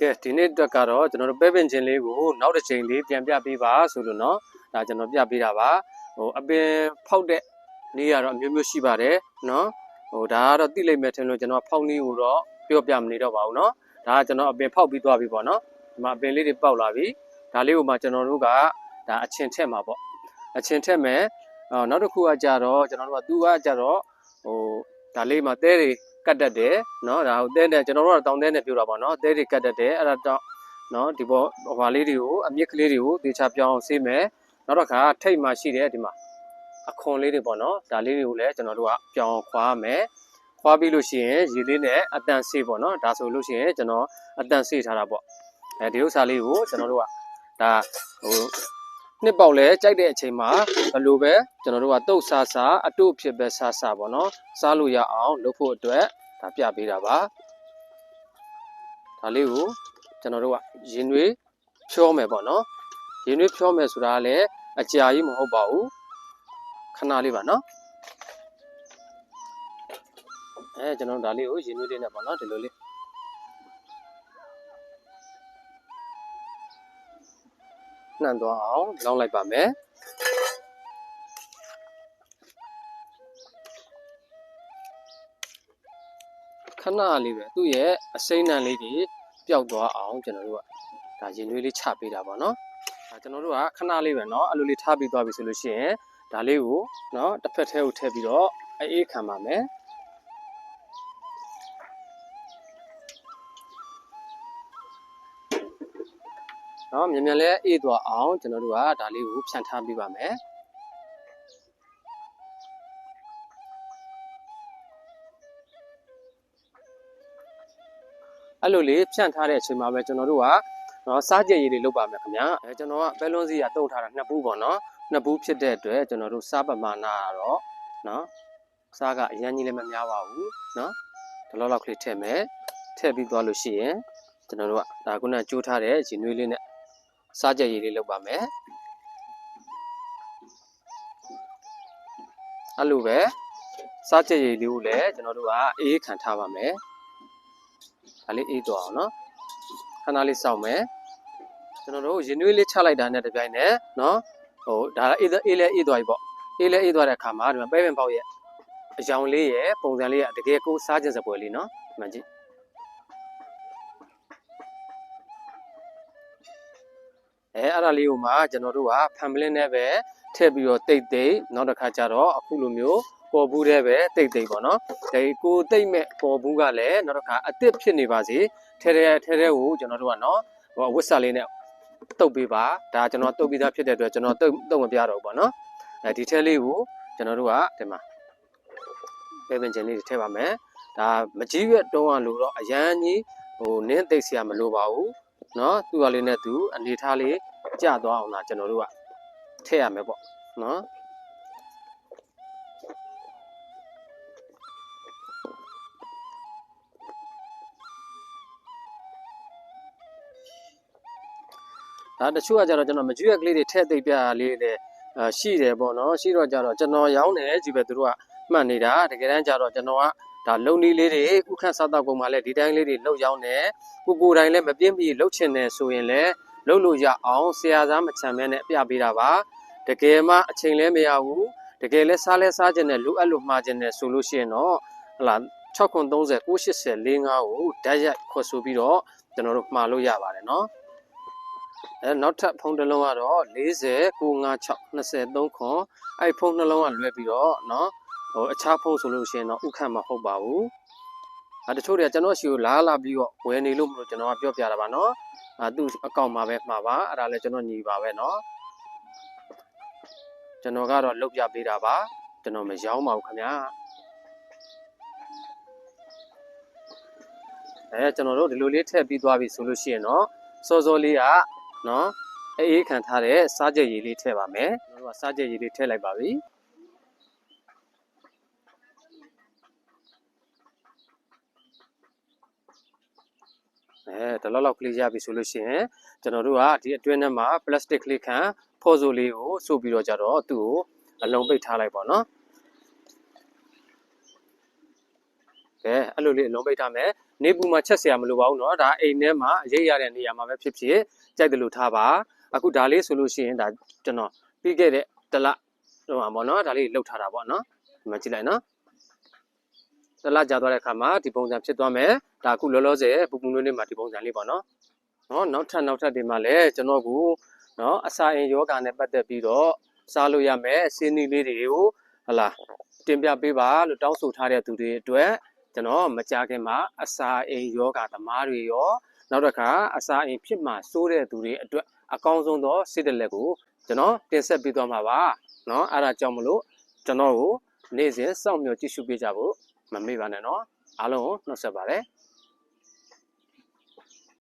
ကဲဒီနေ့အတွက်ကတော့ကျွန်တော်တို့ပဲပင်ချင်းလေးကိုနောက်တစ်ချိန်လေးပြန်ပြပေးပါဆိုလို့เนาะဒါကျွန်တော်ပြပေးတာပါဟိုအပင်ဖောက်တဲ့နေ့ကတော့အမျိုးမျိုးရှိပါတယ်เนาะဟိုဒါကတော့သိလိမ့်မယ်ထင်လို့ကျွန်တော်ဖောက်နည်းကိုတော့ပြောပြမနေတော့ပါဘူးเนาะဒါကကျွန်တော်အပင်ဖောက်ပြီးသွားပြီပေါ့เนาะဒီမှာအပင်လေးတွေပေါက်လာပြီဒါလေးကိုမှကျွန်တော်တို့ကဒါအချင်းထက်မှာပေါ့အချင်းထက်မယ်အော်နောက်တစ်ခုကကြတော့ကျွန်တော်တို့ကသူကကြတော့ဟိုဒါလေးမှာတဲတွေ ကတ်တတ်တယ်နော်ဒါဟုတ်တဲ့နဲ့ကျွန်တော်တို့ကတောင်တဲ့နဲ့ပြောတာပေါ့နော်တဲတွေကတ်တတ်တယ်အဲ့ဒါတော့နော်ဒီပေါ်ဟွာလေးတွေကိုအမြစ်ကလေးတွေကိုသေချာပြောင်းအောင်ဆေးမယ်နောက်တစ်ခါထိတ်မှရှိတယ်ဒီမှာအခွန်လေးတွေပေါ့နော်ဒါလေးတွေကိုလည်းကျွန်တော်တို့ကပြောင်းခွာမယ်ခွာပြီးလို့ရှိရင်ရေလေးနဲ့အတန်ဆေးပေါ့နော်ဒါဆိုလို့ရှိရင်ကျွန်တော်အတန်ဆေးထားတာပေါ့အဲဒီဥစ္စာလေးကိုကျွန်တော်တို့ကဒါဟိုနှစ်ပေါက်လဲကြိုက်တဲ့အချိန်မှာဘလို့ပဲကျွန်တော်တို့ကတုတ်ဆာဆာအတုဖြစ်ပဲဆာဆာပေါ့နော်စားလို့ရအောင်လုပ်ဖို့အတွက် ဒါပြပေးတာပါဒါလေးကိုကျွန်တော်တို့ကရင်တွေဖြောမယ်ပေါ့နော်ရင်တွေဖြောမယ်ဆိုတာကလည်းအကြာကြီးမဟုတ်ပါဘူးခဏလေးပါနော်အဲကျွန်တော်တို့ဒါလေးကိုရင်တွေလေးနဲ့ပေါ့နော်ဒီလိုလေးနှံသွားအောင်လောင်းလိုက်ပါမယ် ခဏလေးပဲသူ့ရဲ့အစိမ့်နှံလေးတွေ ပျောက်သွားအောင်ကျွန်တော်တို့ကဒါရင်သွေးလေးချပေးတာပေါ့နော်ဒါကျွန်တော်တို့ကခဏလေးပဲเนาะအဲ့လိုလေးထားပြီးသွားပြီဆိုလို့ရှိရင်ဒါလေးကိုเนาะတစ်ဖက်ထဲကိုထည့်ပြီးတော့အေးခံပါမယ်เนาะမြန်မြန်လေးအေးသွားအောင်ကျွန်တော်တို့ကဒါလေးကိုဖြန့်ထားပေးပါမယ် အဲ့လိုလေးဖြန့်ထားတဲ့အချိန်မှာပဲကျွန်တော်တို့ကနော်စားကြရည်တွေလုပ်ပါမယ်ခင်ဗျာအဲကျွန်တော်ကပဲလွန်းစီကတုတ်ထားတာနှစ်ပူးပေါ့နော်နှစ်ပူးဖြစ်တဲ့အတွက်ကျွန်တော်တို့စားပမာဏကတော့နော်စားကအရင်ကြီးလည်းမများပါဘူးနော်ဒီလောက်လောက်ကလေးထည့်မယ်ထည့်ပြီးသွားလို့ရှိရင်ကျွန်တော်တို့ကဒါကုန်းကကြိုးထားတဲ့ရင်နွေးလေးနဲ့စားကြရည်လေးလုပ်ပါမယ်အဲ့လိုပဲစားကြရည်လေးကိုလည်းကျွန်တော်တို့ကအေးခံထားပါမယ် ဒါလေးအေးတော့အောင်နော်ခဏလေးစောင့်မယ်ကျွန်တော်တို့ရင်နွေးလေးချလိုက်တာနဲ့တပြိုင်နက်နော်ဟိုဒါအေးအေးလဲအေးသွားပြီပေါ့အေးလဲအေးသွားတဲ့အခါမှာဒီမှာပဲပင်ပေါက်ရဲ့အယောင်လေးရဲ့ပုံစံလေးကတကယ်ကိုစားခြင်းစပွဲလေးနော်မှန်ကြည့်အဲအဲ့ဒါလေးကိုမှကျွန်တော်တို့ကဖန်ပလင်းနဲ့ပဲ ထည့်ပြီးတော့တိတ်တိတ်နောက်တစ်ခါကျတော့အခုလိုမျိုးပေါ်ဘူးတဲ့ပဲတိတ်တိတ်ပေါ့နော်ဒီကိုတိတ်မဲ့ပေါ်ဘူးကလည်းနောက်တစ်ခါအစ်စ်ဖြစ်နေပါစေထဲထဲထဲထဲကိုကျွန်တော်တို့ကနော်ဟိုဝစ်ဆက်လေးနဲ့တုပ်ပေးပါဒါကျွန်တော်တုပ်ပြီးသားဖြစ်တဲ့အတွက်ကျွန်တော်တုပ်တုပ်မပြတော့ဘူးပေါ့နော်အဲဒီထဲလေးကိုကျွန်တော်တို့ကဒီမှာပဲပင်ချင်လေးတွေထည့်ပါမယ်ဒါမကြီးရွက်တုံးရလို့တော့အရန်ကြီးဟိုနင်းသိပ်စရာမလိုပါဘူးနော်သူ့ဟာလေးနဲ့သူအနေထားလေးကျသွားအောင်လားကျွန်တော်တို့က ထည့်ရမယ်ပေါ့နော်ဒါတချို့ကကြတော့ကျွန်တော်မကြွရက်ကလေးတွေထည့်သိပ်ပြလေးတွေအာရှိတယ်ပေါ့နော်ရှိတော့ကြတော့ကျွန်တော်ရောင်းတယ်ကြည့်ပဲသူတို့ကမှတ်နေတာတကယ်တမ်းကြတော့ကျွန်တော်ကဒါလုံနီလေးတွေဥခန့်စားတော့ကုန်မှာလဲဒီတိုင်းလေးတွေလှုပ်ရောင်းတယ်ကိုကိုတိုင်းလဲမပြင်းပြီးလှုပ်ချင်တယ်ဆိုရင်လဲလှုပ်လို့ရအောင်ဆရာသားမချမ်းမဲနဲ့အပြပေးတာပါ တကယ်မှအချိန်လဲမရဘူးတကယ်လဲစားလဲစားခြင်းနဲ့လိုအပ်လို့မှားခြင်းနဲ့ဆိုလို့ရှိရင်တော့ဟလာ630 980 45ကိုဓာတ်ရိုက်ခေါ်ဆိုပြီးတော့ကျွန်တော်တို့မှားလို့ရပါတယ်နော် အဲနောက်ထပ်ဖုန်းတစ်လုံးကတော့40 956 23ခွန်အဲ့ဖုန်းနှလုံးကလွဲပြီးတော့เนาะဟိုအခြားဖုန်းဆိုလို့ရှိရင်တော့ဥခန့်မဟုတ်ပါဘူးအဲတချို့တွေကကျွန်တော်ရှိကိုလာလာပြီးတော့ဝယ်နေလို့မလို့ကျွန်တော်ကပြောပြတာပါเนาะအဲသူ့အကောင့်မှာပဲမှာပါအဲ့ဒါလည်းကျွန်တော်ညီပါပဲเนาะ ကျွန်တော်ကတော့လုတ်ပြပေးတာပါကျွန်တော်မရောင်းပါဘူးခင်ဗျာအဲကျွန်တော်တို့ဒီလိုလေးထည့်ပြီးသွားပြီဆိုလို့ရှိရင်တော့စောစောလေးကနော်အေးခံထားတဲ့စားကြက်ရည်လေးထည့်ပါမယ်ကျွန်တော်တို့ကစားကြက်ရည်လေးထည့်လိုက်ပါပြီအဲဒီလောက်လောက်ကလေးရပြီဆိုလို့ရှိရင်ကျွန်တော်တို့ကဒီအတွင်းထဲမှာပလတ်စတစ်ကလေး ခံဖော်ဆိုလေးကိုစုပ်ပြီးတော့ကြတော့သူ့ကိုအလုံးပိတ်ထားလိုက်ပါနော် ကဲအဲ့လိုလေးအလုံးပိတ်ထားမယ်နေပူမှာချက်เสียမလိုပါဘူးเนาะဒါအိမ်ထဲမှာအရေးရတဲ့နေရာမှာပဲဖြစ်ဖြစ်ကြိုက်တယ်လို့ထားပါအခုဒါလေးဆိုလို့ရှိရင်ဒါကျွန်တော်ပြီးခဲ့တဲ့တစ်လဟိုမှာပေါ့เนาะဒါလေးလှုပ်ထားတာပေါ့เนาะဒီမှာကြည့်လိုက်เนาะတစ်လကြာသွားတဲ့အခါမှာဒီပုံစံဖြစ်သွားမယ်ဒါအခုလောလောဆယ်ပူပူနွေးနွေးမှာဒီပုံစံလေးပေါ့เนาะเนาะနောက်ထပ်နောက်ထပ်ဒီမှာလည်းကျွန်တော်က နော်အစာအိမ်ယောဂါနဲ့ပတ်သက်ပြီးတော့စားလို့ရမယ်စင်းနီလေးတွေကိုဟလာတင်ပြပေးပါလို့တောင်းဆိုထားတဲ့သူတွေအတွက်ကျွန်တော်မကြခင်မှာအစာအိမ်ယောဂါသမားတွေရောနောက်တစ်ခါအစာအိမ်ဖြစ်မှာစိုးတဲ့သူတွေအတွက်အကောင်းဆုံးသောစိတ်တလက်ကိုကျွန်တော်တင်ဆက်ပေးသွားမှာပါနော်အဲ့ဒါကြောင့်မလို့ကျွန်တော်ကိုနေ့စဉ်စောင့်မျှော်ကြည့်ရှုပေးကြဖို့မမေ့ပါနဲ့နော်အားလုံးကိုနှုတ်ဆက်ပါတယ်